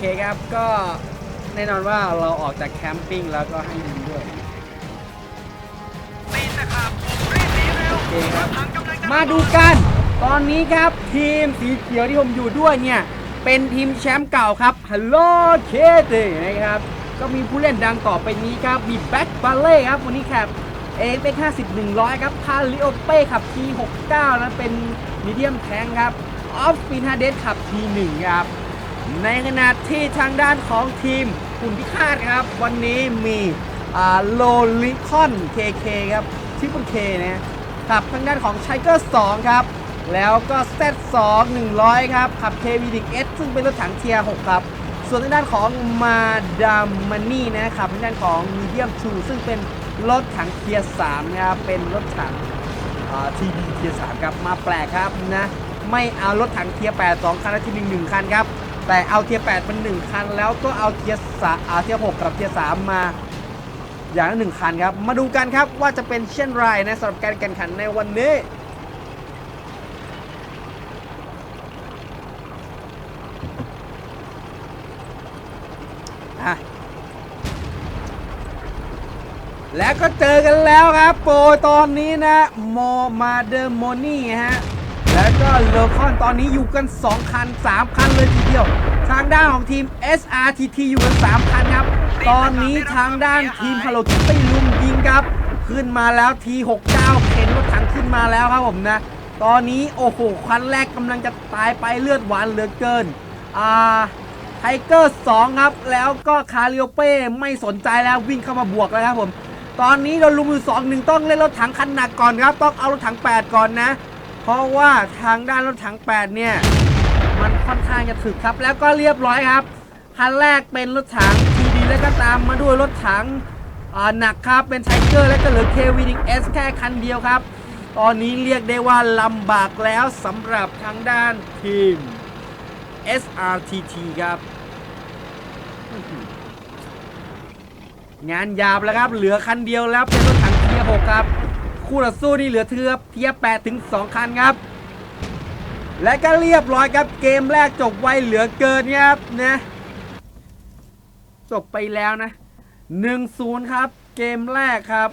เคครับก็แน่นอนว่าเราออกจากแคมปิ้งแล้วก็ให้ยินด้วยตีนตะขาบถูกรีบหนีเร็วโอเคครับทางกำลังจะมาดูกัน ตอนนี้ครับทีมสีเขียวที่ผมอยู่ด้วยเนี่ย เป็นทีมแชมป์เก่าครับ Hello Kitty นะครับ ก็มีผู้เล่นดังต่อไปนี้ครับ มีแบ็คบาเล่ครับ วันนี้แคปเอเป็น50 100ครับพาลิโอเป้ขับ T69 นะเป็นมีเดียมแทงครับออฟฟินฮาเดสขับ T1 ครับ ในขณะที่ทางด้านของทีมหุ่นพิฆาตครับ วันนี้มีโลลิคอน KK คครับทิปเปิลเคนะขับทางด้านของไชเกอร์2ครับ แล้วก็ Z2 100ครับ ขับ KV 1 S ซึ่งเป็นรถถังเทียร์6ครับ ส่วนทางด้านของมาดามมันนี่นะครับทางด้านของมีเดียมชูซึ่งเป็นรถถังเทียร์3นะครับ เป็นรถถังทีดีเทียร์สามครับ มาแปลกครับนะ ไม่เอารถถังเทียร์แปดสองคันและทีหนึ่งหนึ่งคันครับ แต่เอาเทียร์แปดเป็นหนึ่งคัน แล้วก็เอาเทียร์สเอาเทียร์หกกับเทียร์สามมาอย่างละหนึ่งคันครับ มาดูกันครับว่าจะเป็นเช่นไรนะสำหรับการแข่งขันในวันนี้อะแล้วก็เจอกันแล้วครับ โปรตอนนี้นะโมมาเดอร์โมนี่ฮะ แล้วก็เลคอนตอนนี้อยู่กัน 2 คัน 3 คันเลยทีเดียว ทางด้านของทีม SRTT อยู่กัน 3 คันครับ ตอนนี้ทางด้านทีม Hello Kitty ลุมยิงครับ ขึ้นมาแล้วที69 เข็นรถถังขึ้นมาแล้วครับผมนะ ตอนนี้โอ้โหคันแรกกำลังจะตายไปเลือดหวานเหลือเกิน อ่าไทเกอร์2ครับ แล้วก็คาริโอเป้ไม่สนใจแล้ววิ่งเข้ามาบวกแล้วครับผม ตอนนี้โดนลุมอยู่สองหนึ่งต้องเล่นรถถังคันหนักก่อนครับ ต้องเอารถถัง 8 ก่อนนะ เพราะว่าทางด้านรถถัง 8 เนี่ย มันค่อนข้างจะถึกครับ แล้วก็เรียบร้อยครับ คันแรกเป็นรถถังทีดีแล้วก็ตามมาด้วยรถถังอ่าหนักครับ เป็นไทเกอร์แล้วก็เหลือเควีดิงเอสแค่คันเดียวครับ ตอนนี้เรียกได้ว่าลำบากแล้วสำหรับทางด้านทีม SRTT ครับ งานยาบแล้วครับ เหลือคันเดียวแล้วเป็นรถถังเทียร์6ครับ คู่ต่อสู้นี่เหลือเทือเทียร์8ถึง2คันครับ และก็เรียบร้อยครับเกมแรกจบไวเหลือเกินครับนะจบไปแล้วนะ1-0ครับ เกมแรกครับ